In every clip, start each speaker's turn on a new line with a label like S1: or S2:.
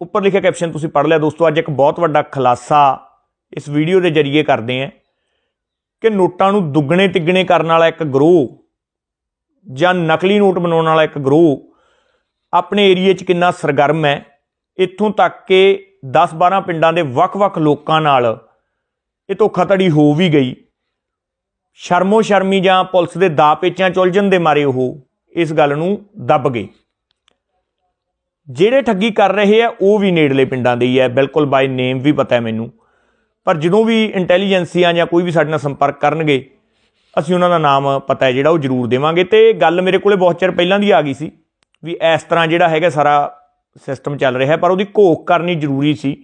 S1: ਉੱਪਰ ਲਿਖਿਆ ਕੈਪਸ਼ਨ ਤੁਸੀਂ ਪੜ੍ਹ ਲਿਆ ਦੋਸਤੋ, ਅੱਜ ਇੱਕ ਬਹੁਤ ਵੱਡਾ ਖੁਲਾਸਾ ਇਸ ਵੀਡੀਓ ਦੇ ਜ਼ਰੀਏ ਕਰਦੇ ਹਾਂ ਕਿ ਨੋਟਾਂ ਨੂੰ ਦੁੱਗਣੇ ਤਿੱਗਣੇ ਕਰਨ ਵਾਲਾ ਇੱਕ ਗਰੋਹ ਜਾਂ ਨਕਲੀ ਨੋਟ ਬਣਾਉਣ ਵਾਲਾ ਇੱਕ ਗਰੋਹ ਆਪਣੇ ਏਰੀਏ 'ਚ ਕਿੰਨਾ ਸਰਗਰਮ ਹੈ, ਇੱਥੋਂ ਤੱਕ ਕਿ 10-12 ਪਿੰਡਾਂ ਦੇ ਵੱਖ-ਵੱਖ ਲੋਕਾਂ ਨਾਲ ਇਹ ਧੋਖਾਧੜੀ ਹੋ ਵੀ ਗਈ। ਸ਼ਰਮੋ ਸ਼ਰਮੀ ਜਾਂ ਪੁਲਿਸ ਦੇ ਦਾ ਪੇਚਾਂ ਚੁਲਝਣ ਦੇ ਮਾਰੇ ਉਹ ਇਸ ਗੱਲ ਨੂੰ ਦੱਬ ਗਏ। ਜਿਹੜੇ ਠੱਗੀ ਕਰ ਰਹੇ ਆ, ਉਹ ਵੀ ਨੇੜਲੇ ਪਿੰਡਾਂ ਦੇ ਹੀ ਹੈ ਬਿਲਕੁਲ ਬਾਈ ਨੇਮ ਵੀ ਪਤਾ ਹੈ ਮੈਨੂੰ। ਪਰ ਜਦੋਂ ਵੀ ਇੰਟੈਲੀਜੈਂਸੀਆਂ ਜਾਂ ਕੋਈ ਵੀ ਸਾਡੇ ਨਾਲ ਸੰਪਰਕ ਕਰਨਗੇ, ਅਸੀਂ ਉਹਨਾਂ ਦਾ ਨਾਮ ਪਤਾ ਹੈ ਜਿਹੜਾ ਉਹ ਜ਼ਰੂਰ ਦੇਵਾਂਗੇ। ਤੇ ਗੱਲ ਮੇਰੇ ਕੋਲੇ ਬਹੁਤ ਚਿਰ ਪਹਿਲਾਂ ਦੀ ਆ ਗਈ ਸੀ ਵੀ ਇਸ ਤਰ੍ਹਾਂ ਜਿਹੜਾ ਹੈਗਾ ਸਾਰਾ ਸਿਸਟਮ ਚੱਲ ਰਿਹਾ, ਪਰ ਉਹਦੀ ਘੋਖ ਕਰਨੀ ਜ਼ਰੂਰੀ ਸੀ।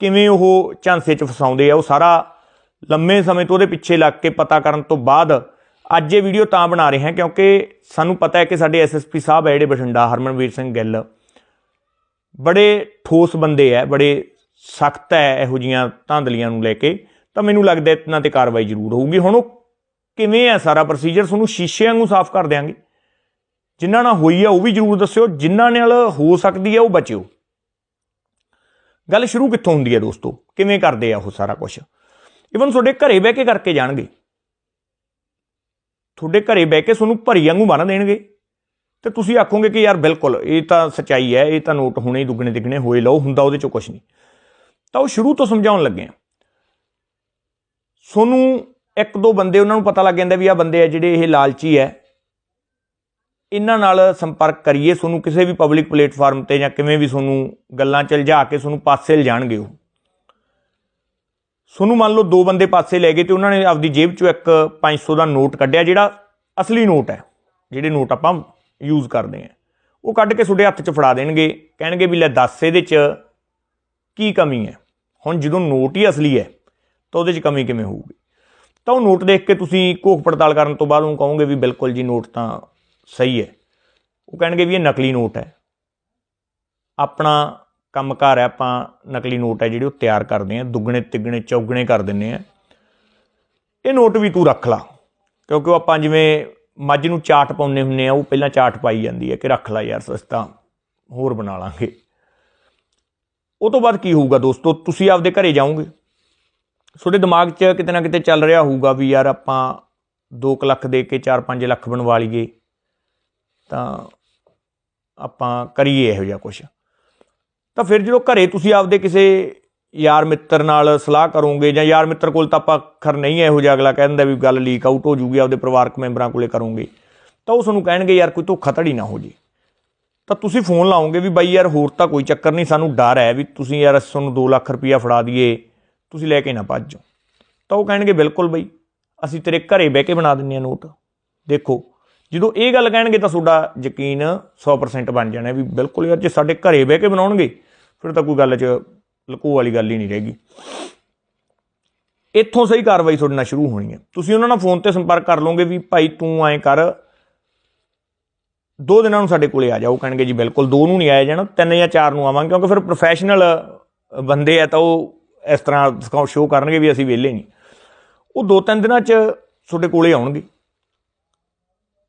S1: ਕਿਵੇਂ ਉਹ ਝਾਂਸੇ 'ਚ ਫਸਾਉਂਦੇ ਆ, ਉਹ ਸਾਰਾ ਲੰਮੇ ਸਮੇਂ ਤੋਂ ਉਹਦੇ ਪਿੱਛੇ ਲੱਗ ਕੇ ਪਤਾ ਕਰਨ ਤੋਂ ਬਾਅਦ ਅੱਜ ਇਹ ਵੀਡੀਓ ਤਾਂ ਬਣਾ ਰਹੇ ਹਾਂ, ਕਿਉਂਕਿ ਸਾਨੂੰ ਪਤਾ ਹੈ ਕਿ ਸਾਡੇ ਐਸਐਸਪੀ ਸਾਹਿਬ ਹੈ ਜਿਹੜੇ ਬਠਿੰਡਾ ਹਰਮਨਵੀਰ ਸਿੰਘ ਗਿੱਲ। ਬੜੇ ਠੋਸ ਬੰਦੇ ਹੈ ਬੜੇ ਸਖਤ ਹੈ ਇਹੋ ਜੀਆਂ ਧਾਂਦਲੀਆਂ ਨੂੰ ਲੈ ਕੇ, ਤਾਂ ਮੈਨੂੰ ਲੱਗਦਾ ਇਹਨਾਂ ਤੇ ਕਾਰਵਾਈ ਜ਼ਰੂਰ ਹੋਊਗੀ। ਹੁਣ ਉਹ ਕਿਵੇਂ ਹੈ ਸਾਰਾ ਪ੍ਰੋਸੀਜਰ ਤੁਹਾਨੂੰ ਸ਼ੀਸ਼ੇ ਵਾਂਗੂ ਸਾਫ਼ ਕਰ ਦਿਆਂਗੇ। ਜਿਨ੍ਹਾਂ ਨਾਲ ਹੋਈ ਆ ਉਹ ਵੀ ਜ਼ਰੂਰ ਦੱਸਿਓ, ਜਿਨ੍ਹਾਂ ਨਾਲ ਹੋ ਸਕਦੀ ਹੈ ਉਹ ਬਚਿਓ। ਗੱਲ ਸ਼ੁਰੂ ਕਿੱਥੋਂ ਹੁੰਦੀ ਹੈ ਦੋਸਤੋ? ਕਿਵੇਂ ਕਰਦੇ ਆ ਉਹ ਸਾਰਾ ਕੁਝ ਇਵਨ ਤੁਹਾਡੇ ਘਰੇ ਬਹਿ ਕੇ ਕਰਕੇ ਜਾਣਗੇ। ਤੁਹਾਡੇ ਘਰੇ ਬਹਿ ਕੇ ਤੁਹਾਨੂੰ ਭਰੀ ਵਾਂਗੂ ਬੰਨ ਦੇਣਗੇ। ਤੇ ਤੁਸੀਂ ਆਖੋਗੇ ਕਿ ਯਾਰ ਬਿਲਕੁਲ, ਇਹ ਤਾਂ ਸਚਾਈ ਹੈ, ਇਹ ਤਾਂ ਨੋਟ ਹੋਣੇ ਹੀ ਦੁੱਗਣੇ ਤਿੱਗਣੇ ਹੋਏ ਲਓ, ਹੁੰਦਾ ਉਹਦੇ ਚੋਂ ਕੁਝ ਨਹੀਂ। ਤਾਂ ਉਹ ਸ਼ੁਰੂ ਤੋਂ ਸਮਝਾਉਣ ਲੱਗੇ ਆ। ਤੁਹਾਨੂੰ ਇੱਕ ਦੋ ਬੰਦੇ ਉਹਨਾਂ ਨੂੰ ਪਤਾ ਲੱਗ ਜਾਂਦਾ ਵੀ ਆ ਬੰਦੇ ਆ ਜਿਹੜੇ ਇਹ ਲਾਲਚੀ ਹੈ। ਇਹਨਾਂ ਨਾਲ ਸੰਪਰਕ ਕਰੀਏ ਤੁਹਾਨੂੰ ਕਿਸੇ ਵੀ ਪਬਲਿਕ ਪਲੇਟਫਾਰਮ ਤੇ ਜਾਂ ਕਿਵੇਂ ਵੀ ਤੁਹਾਨੂੰ ਗੱਲਾਂ ਚ ਕੇ ਤੁਹਾਨੂੰ ਪਾਸੇ ਲਿਜਾਣਗੇ ਉਹ। ਤੁਹਾਨੂੰ ਮੰਨ ਲਓ ਦੋ ਬੰਦੇ ਪਾਸੇ ਲੈ ਗਏ ਤੇ ਉਹਨਾਂ ਨੇ ਆਪਦੀ ਜੇਬ ਚੋਂ ਇੱਕ 500 ਦਾ ਨੋਟ ਕੱਢਿਆ, ਜਿਹੜਾ ਅਸਲੀ ਨੋਟ ਹੈ, ਜਿਹੜੇ ਨੋਟ ਆਪਾਂ ਯੂਜ਼ ਕਰਦੇ ਆ। ਉਹ ਕੱਢ ਕੇ ਤੁਹਾਡੇ ਹੱਥ 'ਚ ਫੜਾ ਦੇਣਗੇ। ਕਹਿਣਗੇ ਵੀ ਲੈ ਦੱਸ ਇਹਦੇ 'ਚ ਕੀ ਕਮੀ ਹੈ। ਹੁਣ ਜਦੋਂ ਨੋਟ ਹੀ ਅਸਲੀ ਹੈ, ਤਾਂ ਉਹਦੇ 'ਚ ਕਮੀ ਕਿਵੇਂ ਹੋਊਗੀ? ਤਾਂ ਉਹ ਨੋਟ ਦੇਖ ਕੇ ਤੁਸੀਂ ਘੋਖ ਪੜਤਾਲ ਕਰਨ ਤੋਂ ਬਾਅਦ ਉਹ ਕਹੋਗੇ ਵੀ ਬਿਲਕੁਲ ਜੀ ਨੋਟ ਤਾਂ ਸਹੀ ਹੈ। ਉਹ ਕਹਿਣਗੇ ਵੀ ਇਹ ਨਕਲੀ ਨੋਟ ਹੈ। ਆਪਣਾ ਕੰਮਕਾਰ ਹੈ, ਆਪਾਂ ਨਕਲੀ ਨੋਟ ਹੈ ਜਿਹੜੇ ਉਹ ਤਿਆਰ ਕਰਦੇ ਆ, ਦੁੱਗਣੇ ਤਿੱਗਣੇ ਚੌਗਣੇ ਕਰ ਦਿੰਨੇ ਆ। ਇਹ ਨੋਟ ਵੀ ਤੂੰ ਰੱਖ ਲਾ, ਕਿਉਂਕਿ ਉਹ ਆਪਾਂ ਜਿਵੇਂ ਮੱਝ ਨੂੰ ਚਾਟ ਪਾਉਂਦੇ ਹੁੰਨੇ ਆ, ਉਹ ਪਹਿਲਾਂ ਚਾਟ ਪਾਈ ਜਾਂਦੀ ਹੈ ਕਿ ਰੱਖ ਲੈ ਯਾਰ ਸਸਤਾ, ਹੋਰ ਬਣਾ ਲਾਂਗੇ। ਉਹ ਤੋਂ ਬਾਅਦ ਕੀ ਹੋਊਗਾ ਦੋਸਤੋ, ਤੁਸੀਂ ਆਪਦੇ ਘਰੇ ਜਾਓਗੇ। ਤੁਹਾਡੇ ਦਿਮਾਗ 'ਚ ਕਿਤੇ ਨਾ ਕਿਤੇ ਚੱਲ ਰਿਹਾ ਹੋਊਗਾ ਵੀ ਯਾਰ ਆਪਾਂ 2 ਲੱਖ ਦੇ ਕੇ 4-5 ਲੱਖ ਬਣਵਾ ਲਈਏ, ਤਾਂ ਆਪਾਂ ਕਰੀਏ ਇਹੋ ਜਿਹਾ ਕੁਝ ਤਾਂ ਫਿਰ ਜਦੋਂ ਘਰੇ ਤੁਸੀਂ ਆਪਦੇ ਕਿਸੇ ਯਾਰ ਮਿੱਤਰ ਨਾਲ ਸਲਾਹ ਕਰੋਗੇ ਜਾਂ ਯਾਰ ਮਿੱਤਰ ਕੋਲ ਤਾਂ ਆਪਾਂ ਖਰ ਨਹੀਂ ਇਹੋ ਜਿਹਾ, ਅਗਲਾ ਕਹਿੰਦਾ ਵੀ ਗੱਲ ਲੀਕ ਆਊਟ ਹੋ ਜੂਗੀ, ਆਪਦੇ ਪਰਿਵਾਰਕ ਮੈਂਬਰਾਂ ਕੋਲੇ ਕਰੋਗੇ। ਤਾਂ ਉਹ ਤੁਹਾਨੂੰ ਕਹਿਣਗੇ, ਯਾਰ, ਕੋਈ ਧੋਖਾ ਧੜੀ ਨਾ ਹੋ ਜੇ। ਤਾਂ ਤੁਸੀਂ ਫੋਨ ਲਾਓਗੇ ਵੀ ਬਾਈ ਯਾਰ, ਹੋਰ ਤਾਂ ਕੋਈ ਚੱਕਰ ਨਹੀਂ, ਸਾਨੂੰ ਡਰ ਹੈ ਵੀ ਤੁਸੀਂ ਯਾਰ ਅਸੀਂ ਤੁਹਾਨੂੰ 2 ਲੱਖ ਰੁਪਇਆ ਫੜਾ ਦਈਏ, ਤੁਸੀਂ ਲੈ ਕੇ ਨਾ ਭੱਜ ਜਾਓ। ਤਾਂ ਉਹ ਕਹਿਣਗੇ, ਬਿਲਕੁਲ ਬਈ, ਅਸੀਂ ਤੇਰੇ ਘਰੇ ਬਹਿ ਕੇ ਬਣਾ ਦਿੰਨੇ ਆ ਨੋਟ। ਦੇਖੋ, ਜਦੋਂ ਇਹ ਗੱਲ ਕਹਿਣਗੇ ਤਾਂ ਤੁਹਾਡਾ ਯਕੀਨ 100% ਬਣ ਜਾਣਾ ਵੀ ਬਿਲਕੁਲ ਯਾਰ, ਜੇ ਸਾਡੇ ਘਰੇ ਬਹਿ ਕੇ ਬਣਾਉਣਗੇ, ਫਿਰ ਤਾਂ ਕੋਈ ਗੱਲ 'ਚ ਲਕੋ ਵਾਲੀ ਗੱਲ ਹੀ ਨਹੀਂ ਰਹੇਗੀ ਇੱਥੋਂ ਸਹੀ ਕਾਰਵਾਈ ਤੁਹਾਡੇ ਨਾਲ ਸ਼ੁਰੂ ਹੋਣੀ ਹੈ। ਤੁਸੀਂ ਉਹਨਾਂ ਨਾਲ ਫੋਨ ਤੇ ਸੰਪਰਕ ਕਰ ਲਓਗੇ ਵੀ ਭਾਈ ਤੂੰ ਐਂ ਕਰ। ਦੋ ਦਿਨਾਂ ਨੂੰ ਸਾਡੇ ਕੋਲੇ ਆ ਜਾਓ ਕਹਿਣਗੇ ਜੀ ਬਿਲਕੁਲ, ਦੋ ਨੂੰ ਨਹੀਂ ਆਇਆ ਜਾਣਾ, ਤਿੰਨ ਜਾਂ ਚਾਰ ਨੂੰ ਆਵਾਂਗੇ, ਕਿਉਂਕਿ ਫਿਰ ਪ੍ਰੋਫੈਸ਼ਨਲ ਬੰਦੇ ਆ ਤਾਂ ਉਹ ਇਸ ਤਰ੍ਹਾਂ ਸ਼ੋਅ ਕਰਨਗੇ ਵੀ ਅਸੀਂ ਵਿਹਲੇ ਨਹੀਂ। ਉਹ ਦੋ ਤਿੰਨ ਦਿਨਾਂ 'ਚ ਤੁਹਾਡੇ ਕੋਲੇ ਆਉਣਗੇ।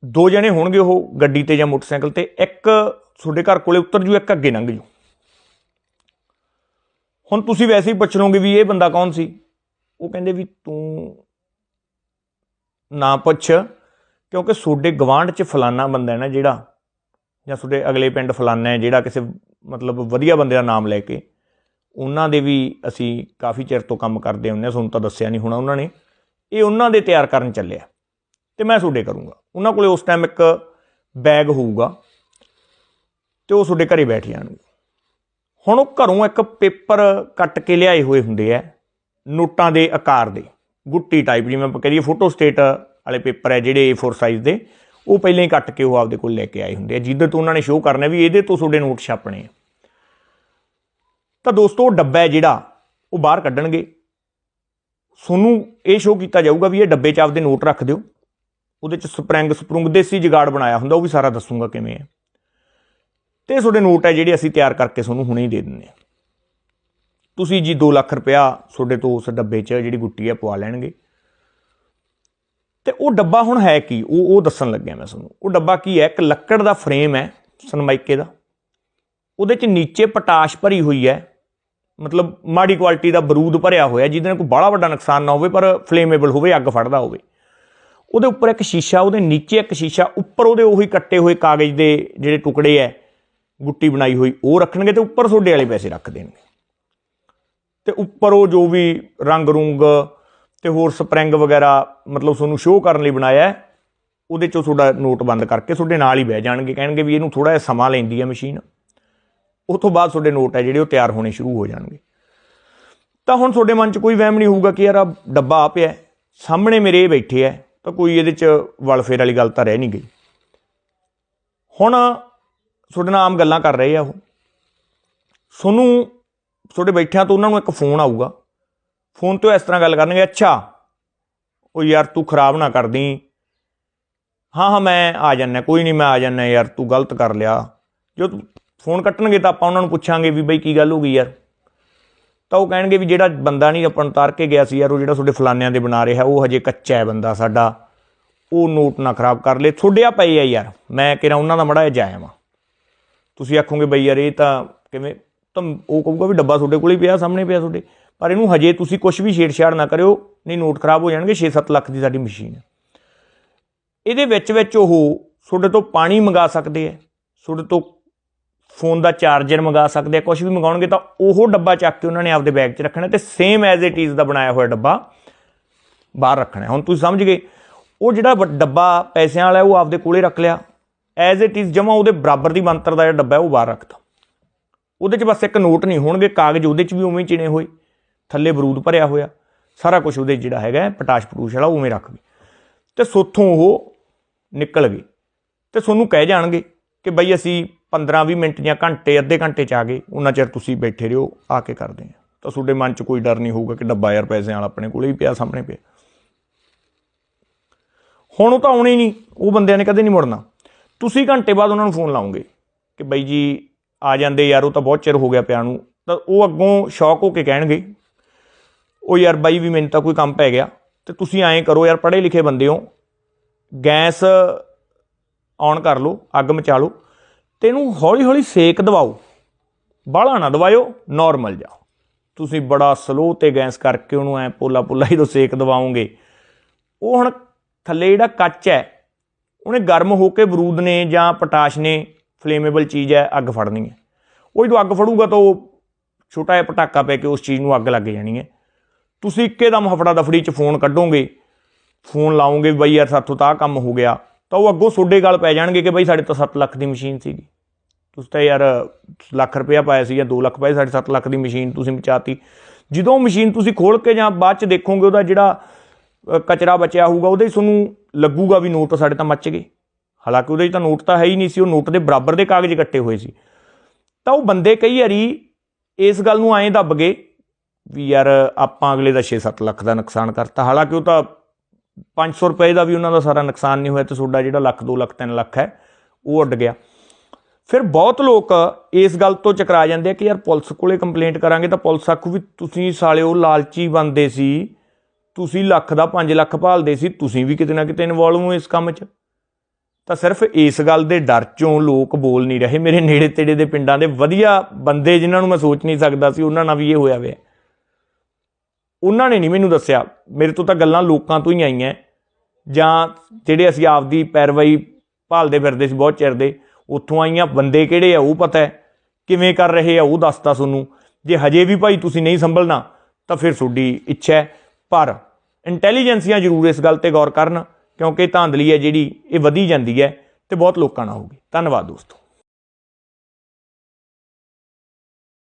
S1: ਦੋ ਜਣੇ ਹੋਣਗੇ ਉਹ ਗੱਡੀ ਤੇ ਜਾਂ ਮੋਟਰਸਾਈਕਲ ਤੇ, ਇੱਕ ਤੁਹਾਡੇ ਘਰ ਕੋਲੇ ਉਤਰ ਜੂ, ਇੱਕ ਅੱਗੇ ਲੰਘ ਜੂ। ਹੁਣ ਤੁਸੀਂ ਵੈਸੇ ਹੀ ਪੁੱਛ ਲਓਗੇ ਵੀ ਇਹ ਬੰਦਾ ਕੌਣ ਸੀ? ਉਹ ਕਹਿੰਦੇ ਵੀ ਤੂੰ ਨਾ ਪੁੱਛ, ਕਿਉਂਕਿ ਤੁਹਾਡੇ ਗਵਾਂਢ 'ਚ ਫਲਾਨਾ ਬੰਦਾ ਹੈ ਨਾ ਜਿਹੜਾ, ਜਾਂ ਤੁਹਾਡੇ ਅਗਲੇ ਪਿੰਡ ਫਲਾਨਾ ਹੈ ਜਿਹੜਾ ਕਿਸੇ ਮਤਲਬ ਵਧੀਆ ਬੰਦੇ ਦਾ ਨਾਮ ਲੈ ਕੇ, ਉਹਨਾਂ ਦੇ ਵੀ ਅਸੀਂ ਕਾਫੀ ਚਿਰ ਤੋਂ ਕੰਮ ਕਰਦੇ ਹੁੰਦੇ ਹਾਂ, ਤੁਹਾਨੂੰ ਤਾਂ ਦੱਸਿਆ ਨਹੀਂ ਹੋਣਾ ਉਹਨਾਂ ਨੇ। ਇਹ ਉਹਨਾਂ ਦੇ ਤਿਆਰ ਕਰਨ ਚੱਲਿਆ। ਤੇ ਮੈਂ ਤੁਹਾਡੇ ਕਰੂੰਗਾ। ਉਹਨਾਂ ਕੋਲੇ ਉਸ ਟਾਈਮ ਇੱਕ ਬੈਗ ਹੋਊਗਾ, ਤੇ ਉਹ ਤੁਹਾਡੇ ਘਰੇ ਬੈਠ ਜਾਣਗੇ। ਹੁਣ ਉਹ ਘਰੋਂ ਇੱਕ ਪੇਪਰ ਕੱਟ ਕੇ ਲਿਆਏ ਹੋਏ ਹੁੰਦੇ ਆ, ਨੋਟਾਂ ਦੇ ਆਕਾਰ ਦੇ, ਗੁੱਟੀ ਟਾਈਪ ਜਿਵੇਂ ਆਪਾਂ ਕਹੀਏ ਫੋਟੋ ਸਟੇਟ ਵਾਲੇ ਪੇਪਰ ਹੈ ਜਿਹੜੇ A4 ਸਾਈਜ਼ ਦੇ, ਉਹ ਪਹਿਲਾਂ ਹੀ ਕੱਟ ਕੇ ਉਹ ਆਪਦੇ ਕੋਲ ਲੈ ਕੇ ਆਏ ਹੁੰਦੇ ਆ, ਜਿਹਦੇ ਤੋਂ ਉਹਨਾਂ ਨੇ ਸ਼ੋਅ ਕਰਨਾ ਵੀ ਇਹਦੇ ਤੋਂ ਤੁਹਾਡੇ ਨੋਟ ਛਾਪਣੇ ਆ। ਤਾਂ ਦੋਸਤੋ, ਉਹ ਡੱਬਾ ਹੈ ਜਿਹੜਾ, ਉਹ ਬਾਹਰ ਕੱਢਣਗੇ। ਤੁਹਾਨੂੰ ਇਹ ਸ਼ੋਅ ਕੀਤਾ ਜਾਊਗਾ ਵੀ ਇਹ ਡੱਬੇ 'ਚ ਆਪਦੇ ਨੋਟ ਰੱਖ ਦਿਓ। ਉਹਦੇ 'ਚ ਸਪਰਿੰਗ ਸਪਰੁੰਗ ਦੇਸੀ ਜਗਾੜ ਬਣਾਇਆ ਹੁੰਦਾ, ਉਹ ਵੀ ਸਾਰਾ ਦੱਸੂਗਾ ਕਿਵੇਂ ਹੈ ਤੇ ਤੁਹਾਡੇ ਨੋਟ ਹੈ ਜਿਹੜੇ ਅਸੀਂ ਤਿਆਰ ਕਰਕੇ ਤੁਹਾਨੂੰ ਹੁਣੇ ਹੀ ਦੇ ਦਿੰਦੇ ਹਾਂ। ਤੁਸੀਂ ਜੀ 2 ਲੱਖ ਰੁਪਇਆ ਤੁਹਾਡੇ ਤੋਂ ਉਸ ਡੱਬੇ 'ਚ ਜਿਹੜੀ ਗੁੱਟੀ ਹੈ ਪਵਾ ਲੈਣਗੇ। ਤੇ ਉਹ ਡੱਬਾ ਹੁਣ ਹੈ ਕੀ? ਉਹ ਉਹ ਦੱਸਣ ਲੱਗਿਆ ਮੈਂ ਤੁਹਾਨੂੰ। ਉਹ ਡੱਬਾ ਕੀ ਹੈ? ਇੱਕ ਲੱਕੜ ਦਾ ਫਰੇਮ ਹੈ ਸਨਮਾਈਕੇ ਦਾ। ਉਹਦੇ ਚ ਨੀਚੇ ਪਟਾਸ਼ ਭਰੀ ਹੋਈ ਹੈ। ਮਤਲਬ ਮਾੜੀ ਕੁਆਲਿਟੀ ਦਾ ਬਰੂਦ ਭਰਿਆ ਹੋਇਆ ਜਿਹਦੇ ਨਾਲ ਕੋਈ ਬੜਾ ਵੱਡਾ ਨੁਕਸਾਨ ਨਾ ਹੋਵੇ, ਪਰ ਫਲੇਮੇਬਲ ਹੋਵੇ, ਅੱਗ ਫੜਦਾ ਹੋਵੇ। ਉਹਦੇ ਉੱਪਰ ਇੱਕ ਸ਼ੀਸ਼ਾ, ਉਹਦੇ ਨੀਚੇ ਇੱਕ ਸ਼ੀਸ਼ਾ, ਉੱਪਰ ਉਹਦੇ ਉਹੀ ਕੱਟੇ ਹੋਏ ਕਾਗਜ਼ ਦੇ ਜਿਹੜੇ ਟੁਕੜੇ ਐ ਗੁੱਟੀ ਬਣਾਈ ਹੋਈ, ਉਹ ਰੱਖਣਗੇ ਤੇ ਉੱਪਰ ਤੁਹਾਡੇ ਵਾਲੇ ਪੈਸੇ ਰੱਖ ਦੇਣਗੇ। ਤੇ ਉੱਪਰ ਉਹ ਜੋ ਵੀ ਰੰਗ ਰੁੰਗ ਤੇ ਹੋਰ ਸਪਰਿੰਗ ਵਗੈਰਾ, ਮਤਲਬ ਤੁਹਾਨੂੰ ਸ਼ੋਅ ਕਰਨ ਲਈ ਬਣਾਇਆ ਉਹਦੇ ਚੋਂ ਤੁਹਾਡਾ ਨੋਟ ਬੰਦ ਕਰਕੇ ਤੁਹਾਡੇ ਨਾਲ ਹੀ ਬਹਿ ਜਾਣਗੇ, ਕਹਿਣਗੇ ਵੀ ਇਹਨੂੰ ਥੋੜਾ ਜਿਹਾ ਸਮਾਂ ਲੈਂਦੀ ਹੈ ਮਸ਼ੀਨ। ਉਹ ਤੋਂ ਬਾਅਦ ਤੁਹਾਡੇ ਨੋਟ ਹੈ ਜਿਹੜੇ ਉਹ ਤਿਆਰ ਹੋਣੇ ਸ਼ੁਰੂ ਹੋ ਜਾਣਗੇ। ਤਾਂ ਹੁਣ ਤੁਹਾਡੇ ਮਨ 'ਚ ਕੋਈ ਵਹਿਮ ਨਹੀਂ ਹੋਊਗਾ ਕਿ ਯਾਰ ਆ ਡੱਬਾ ਆ ਪਿਆ ਸਾਹਮਣੇ ਮੇਰੇ ਇਹ ਬੈਠੇ ਹੈ, ਤਾਂ ਕੋਈ ਇਹਦੇ 'ਚ ਵਲਫੇਰ ਵਾਲੀ ਗੱਲ ਤਾਂ ਰਹਿ ਨਹੀਂ ਗਈ। ਹੁਣ ਤੁਹਾਡੇ ਨਾਲ ਆਮ ਗੱਲਾਂ ਕਰ ਰਹੇ ਆ ਉਹ। ਤੁਹਾਨੂੰ ਤੁਹਾਡੇ ਬੈਠਿਆਂ ਤੋਂ ਉਹਨਾਂ ਨੂੰ ਇੱਕ ਫੋਨ ਆਊਗਾ। ਫੋਨ ਤੋਂ ਇਸ ਤਰ੍ਹਾਂ ਗੱਲ ਕਰਨਗੇ, ਅੱਛਾ, ਉਹ ਯਾਰ ਤੂੰ ਖਰਾਬ ਨਾ ਕਰਦੀ। ਹਾਂ ਹਾਂ, ਮੈਂ ਆ ਜਾਣਾ ਕੋਈ ਨਹੀਂ, ਮੈਂ ਆ ਜਾਣਾ ਯਾਰ ਤੂੰ ਗਲਤ ਕਰ ਲਿਆ। ਜੋ ਫੋਨ ਕੱਟਣਗੇ ਤਾਂ ਆਪਾਂ ਉਹਨਾਂ ਨੂੰ ਪੁੱਛਾਂਗੇ ਵੀ ਬਈ ਕੀ ਗੱਲ ਹੋ ਗਈ ਯਾਰ। ਤਾਂ ਉਹ ਕਹਿਣਗੇ ਵੀ ਜਿਹੜਾ ਬੰਦਾ ਨਹੀਂ ਆਪਾਂ ਨੂੰ ਉਤਾਰ ਕੇ ਗਿਆ ਸੀ ਯਾਰ, ਉਹ ਜਿਹੜਾ ਤੁਹਾਡੇ ਫਲਾਨਿਆਂ ਦੇ ਬਣਾ ਰਿਹਾ, ਉਹ ਹਜੇ ਕੱਚਾ ਹੈ ਬੰਦਾ ਸਾਡਾ। ਉਹ ਨੋਟ ਨਾ ਖਰਾਬ ਕਰ ਲੇ, ਤੁਹਾਡੇ ਆ ਪਏ ਆ ਯਾਰ। ਮੈਂ ਕਿਹਾ ਉਹਨਾਂ ਦਾ ਮੜਾ ਜਾਇਆ ਵਾ। ਤੁਸੀਂ ਆਖੋਗੇ ਬਈ ਯਾਰ ਇਹ ਤਾਂ ਕਿਵੇਂ, ਤਾਂ ਉਹ ਕਹੂਗਾ ਵੀ ਡੱਬਾ ਤੁਹਾਡੇ ਕੋਲ ਹੀ ਪਿਆ, ਸਾਹਮਣੇ ਪਿਆ ਤੁਹਾਡੇ। ਪਰ ਇਹਨੂੰ ਹਜੇ ਤੁਸੀਂ ਕੁਝ ਵੀ ਛੇੜਛਾੜ ਨਾ ਕਰਿਓ, ਨਹੀਂ ਨੋਟ ਖਰਾਬ ਹੋ ਜਾਣਗੇ 6-7 ਲੱਖ ਦੀ ਸਾਡੀ ਮਸ਼ੀਨ ਹੈ। ਇਹਦੇ ਵਿੱਚ ਵਿੱਚ ਉਹ ਤੁਹਾਡੇ ਤੋਂ ਪਾਣੀ ਮੰਗਾ ਸਕਦੇ ਆ ਤੁਹਾਡੇ ਤੋਂ ਫੋਨ ਦਾ ਚਾਰਜਰ ਮੰਗਾ ਸਕਦੇ ਆ ਕੁਝ ਵੀ ਮੰਗਾਉਣਗੇ ਤਾਂ ਉਹ ਡੱਬਾ ਚੱਕ ਕੇ ਉਹਨਾਂ ਨੇ ਆਪਦੇ ਬੈਗ 'ਚ ਰੱਖਣਾ ਤੇ ਸੇਮ ਐਜ਼ ਇਟ ਇਜ਼ ਦਾ ਬਣਾਇਆ ਹੋਇਆ ਡੱਬਾ ਬਾਹਰ ਰੱਖਣਾ ਹੁਣ ਤੁਸੀਂ ਸਮਝ ਗਏ, ਉਹ ਜਿਹੜਾ ਵ- ਡੱਬਾ ਪੈਸਿਆਂ ਵਾਲਾ ਉਹ ਆਪਦੇ ਕੋਲੇ ਰੱਖ ਲਿਆ। ਐਜ਼ ਇਟ ਇਜ਼ ਜਮਾ ਉਹਦੇ ਬਰਾਬਰ ਦੀ ਮੰਤਰ ਦਾ ਜਿਹੜਾ ਡੱਬਾ ਉਹ ਬਾਹਰ ਰੱਖਤਾ ਉਹਦੇ 'ਚ ਬਸ ਇੱਕ ਨੋਟ ਨਹੀਂ ਹੋਣਗੇ, ਕਾਗਜ਼ ਉਹਦੇ 'ਚ ਵੀ ਉਵੇਂ ਹੀ ਚਿਣੇ ਹੋਏ, ਥੱਲੇ ਬਰੂਦ ਭਰਿਆ ਹੋਇਆ, ਸਾਰਾ ਕੁਝ ਉਹਦੇ 'ਚ ਜਿਹੜਾ ਹੈਗਾ ਪਟਾਸ਼ ਪਟੂਸ਼ ਵਾਲਾ, ਉਵੇਂ ਰੱਖ ਗਏ ਤੇ ਸੋਥੋਂ ਉਹ ਨਿਕਲ ਗਏ। ਤੇ ਤੁਹਾਨੂੰ ਕਹਿ ਜਾਣਗੇ ਕਿ ਬਈ ਅਸੀਂ 15-20 ਮਿੰਟ ਜਾਂ ਘੰਟੇ, ਅੱਧੇ ਘੰਟੇ ਚ ਆ ਗਏ, ਉਹਨਾਂ ਚਿਰ ਤੁਸੀਂ ਬੈਠੇ ਰਹੋ, ਆ ਕੇ ਕਰਦੇ ਆ। ਤਾਂ ਤੁਹਾਡੇ ਮਨ 'ਚ ਕੋਈ ਡਰ ਨਹੀਂ ਹੋਊਗਾ ਕਿ ਡੱਬਾ ਯਾਰ ਪੈਸਿਆਂ ਵਾਲਾ ਆਪਣੇ ਕੋਲੇ ਹੀ ਪਿਆ, ਸਾਹਮਣੇ ਪਿਆ। ਹੁਣ ਉਹ ਤਾਂ ਆਉਣੇ ਹੀ ਨਹੀਂ, ਉਹ ਬੰਦਿਆਂ ਨੇ ਕਦੇ ਨਹੀਂ ਮੁੜਨਾ। ਤੁਸੀਂ ਘੰਟੇ ਬਾਅਦ ਉਹਨਾਂ ਨੂੰ ਫੋਨ ਲਾਉਂਗੇ ਕਿ ਬਾਈ ਜੀ ਆ ਜਾਂਦੇ ਯਾਰ, ਉਹ ਤਾਂ ਬਹੁਤ ਚਿਰ ਹੋ ਗਿਆ ਪਿਆ ਨੂੰ। ਤਾਂ ਉਹ ਅੱਗੋਂ ਸ਼ੌਕ ਹੋ ਕੇ ਕਹਿਣਗੇ, ਉਹ ਯਾਰ ਬਾਈ ਵੀ ਮੈਨੂੰ ਤਾਂ ਕੋਈ ਕੰਮ ਪੈ ਗਿਆ। ਤੇ ਤੁਸੀਂ ਐਂ ਕਰੋ ਯਾਰ ਪੜ੍ਹੇ ਲਿਖੇ ਬੰਦੇ ਹੋ। ਗੈਸ ਔਨ ਕਰ ਲਓ, ਅੱਗ ਮਚਾ ਲਓ। ਤੇ ਇਹਨੂੰ ਹੌਲੀ ਹੌਲੀ ਸੇਕ ਦਵਾਓ। ਬਾਹਲਾ ਨਾ ਦਵਾਇਓ ਨਾਰਮਲ ਜਾਓ ਤੁਸੀਂ ਬੜਾ ਸਲੋ ਤੇ ਗੈਸ ਕਰਕੇ ਉਹਨੂੰ ਐ ਪੋਲਾ ਪੋਲਾ ਜਦੋਂ ਸੇਕ ਦਵਾਓਗੇ। ਉਹ ਹੁਣ ਥੱਲੇ ਜਿਹੜਾ ਕੱਚ ਹੈ ਉਹਨੇ ਗਰਮ ਹੋ ਕੇ ਬਰੂਦ ਨੇ ਜਾਂ ਪੋਟਾਸ਼ ਨੇ ਫਲੇਮੇਬਲ ਚੀਜ਼ ਹੈ, ਅੱਗ ਫੜਨੀ ਹੈ। ਉਹ ਜਦੋਂ ਅੱਗ ਫੜੂਗਾ ਤਾਂ ਉਹ ਛੋਟਾ ਜਿਹਾ ਪਟਾਕਾ ਪੈ ਕੇ ਉਸ ਚੀਜ਼ ਨੂੰ ਅੱਗ ਲੱਗ ਜਾਣੀ ਹੈ। ਤੁਸੀਂ ਇੱਕੇ ਦਮ ਹਫੜਾ ਦਫੜੀ ਚ ਫੋਨ ਕੱਢੋਗੇ, ਫੋਨ ਲਾਉਂਗੇ ਵੀ ਬਈ ਯਾਰ ਸਾਥੋਂ ਤਾਂ ਕੰਮ ਹੋ ਗਿਆ, ਤਾਂ ਉਹ ਅੱਗੋਂ ਸੋਡੇ ਗੱਲ ਪੈ ਜਾਣਗੇ ਕਿ ਬਈ ਸਾਡੇ ਤਾਂ 7 ਲੱਖ ਦੀ ਮਸ਼ੀਨ ਸੀਗੀ। ਤੁਸੀਂ ਤਾਂ ਯਾਰ ਲੱਖ ਰੁਪਇਆ ਪਾਇਆ ਸੀ ਜਾਂ 2 ਲੱਖ ਪਾਏ ਸਾਡੇ 7 ਲੱਖ ਦੀ ਮਸ਼ੀਨ ਤੁਸੀਂ ਮਚਾਤੀ। ਜਦੋਂ ਮਸ਼ੀਨ ਤੁਸੀਂ ਖੋਲ ਕੇ ਜਾਂ ਬਾਅਦ ਚ ਦੇਖੋਗੇ, ਉਹਦਾ ਜਿਹੜਾ ਕਚਰਾ ਬਚਿਆ ਹੋਊਗਾ, ਉਹਦੇ 'ਚ ਤੁਹਾਨੂੰ ਲੱਗੂਗਾ ਵੀ ਨੋਟ ਸਾਡੇ ਤਾਂ ਮੱਚ ਗਏ। ਹਾਲਾਂਕਿ ਉਹਦੇ 'ਚ ਤਾਂ ਨੋਟ ਤਾਂ ਹੈ ਹੀ ਨਹੀਂ ਸੀ, ਉਹ ਨੋਟ ਦੇ ਬਰਾਬਰ ਦੇ ਕਾਗਜ਼ ਕੱਟੇ ਹੋਏ ਸੀ। ਤਾਂ ਉਹ ਬੰਦੇ ਕਈ ਵਾਰੀ ਇਸ ਗੱਲ ਨੂੰ ਐਂ ਦੱਬ ਗਏ ਵੀ ਯਾਰ ਆਪਾਂ ਅਗਲੇ ਦਾ 6-7 ਲੱਖ ਦਾ ਨੁਕਸਾਨ ਕਰਤਾ। ਹਾਲਾਂਕਿ ਉਹ ਤਾਂ 500 ਰੁਪਏ ਦਾ ਵੀ ਉਹਨਾਂ ਦਾ ਸਾਰਾ ਨੁਕਸਾਨ ਨਹੀਂ ਹੋਇਆ ਤੇ ਤੁਹਾਡਾ ਜਿਹੜਾ ਲੱਖ 2 ਲੱਖ 3 ਲੱਖ ਹੈ, ਉਹ ਉੱਡ ਗਿਆ। ਫਿਰ ਬਹੁਤ ਲੋਕ ਇਸ ਗੱਲ ਤੋਂ ਚਕਰਾ ਜਾਂਦੇ ਆ ਕਿ ਯਾਰ ਪੁਲਿਸ ਕੋਲੇ ਕੰਪਲੇਂਟ ਕਰਾਂਗੇ ਤਾਂ ਪੁਲਿਸ ਆਖੂ ਵੀ ਤੁਸੀਂ ਸਾਲਿਓ ਲਾਲਚੀ ਬੰਦੇ ਸੀ। ਤੁਸੀਂ ਲੱਖ ਦਾ 5 ਲੱਖ ਭਾਲਦੇ ਸੀ, ਤੁਸੀਂ ਵੀ ਕਿਤੇ ਨਾ ਕਿਤੇ ਇਨਵੋਲਵ ਹੋ ਇਸ ਕੰਮ 'ਚ। ਤਾਂ ਸਿਰਫ ਇਸ ਗੱਲ ਦੇ ਡਰ ਚੋਂ ਲੋਕ ਬੋਲ ਨਹੀਂ ਰਹੇ। ਮੇਰੇ ਨੇੜੇ ਤੇੜੇ ਦੇ ਪਿੰਡਾਂ ਦੇ ਵਧੀਆ ਬੰਦੇ ਜਿਨ੍ਹਾਂ ਨੂੰ ਮੈਂ ਸੋਚ ਨਹੀਂ ਸਕਦਾ ਸੀ, ਉਹਨਾਂ ਨਾਲ ਵੀ ਇਹ ਹੋਇਆ ਹੋਇਆ ਉਹਨਾਂ ਨੇ ਨਹੀਂ ਮੈਨੂੰ ਦੱਸਿਆ। ਮੇਰੇ ਤੋਂ ਤਾਂ ਗੱਲਾਂ ਲੋਕਾਂ ਤੋਂ ਹੀ ਆਈਆਂ। ਜਾਂ ਜਿਹੜੇ ਅਸੀਂ ਆਪਦੀ ਪੈਰਵਾਈ ਭਾਲਦੇ ਫਿਰਦੇ ਸੀ ਬਹੁਤ ਚਿਰ ਦੇ, ਉੱਥੋਂ ਆਈਆਂ ਬੰਦੇ ਕਿਹੜੇ ਆ, ਉਹ ਪਤਾ ਹੈ। ਕਿਵੇਂ ਕਰ ਰਹੇ ਆ, ਉਹ ਦੱਸਤਾ ਤੁਹਾਨੂੰ। ਜੇ ਹਜੇ ਵੀ ਭਾਈ ਤੁਸੀਂ ਨਹੀਂ ਸੰਭਲਣਾ, ਤਾਂ ਫਿਰ ਤੁਹਾਡੀ ਇੱਛਾ ਪਰ ਇੰਟੈਲੀਜੈਂਸੀਆਂ ਜ਼ਰੂਰ ਇਸ ਗੱਲ ਤੇ ਗੌਰ ਕਰਨ, ਕਿਉਂਕਿ ਧਾਂਦਲੀ ਹੈ ਜਿਹੜੀ, ਇਹ ਵਧੀ ਜਾਂਦੀ ਹੈ ਤੇ ਬਹੁਤ ਲੋਕਾਂ ਨਾਲ ਹੋਊਗੀ। ਧੰਨਵਾਦ ਦੋਸਤੋ।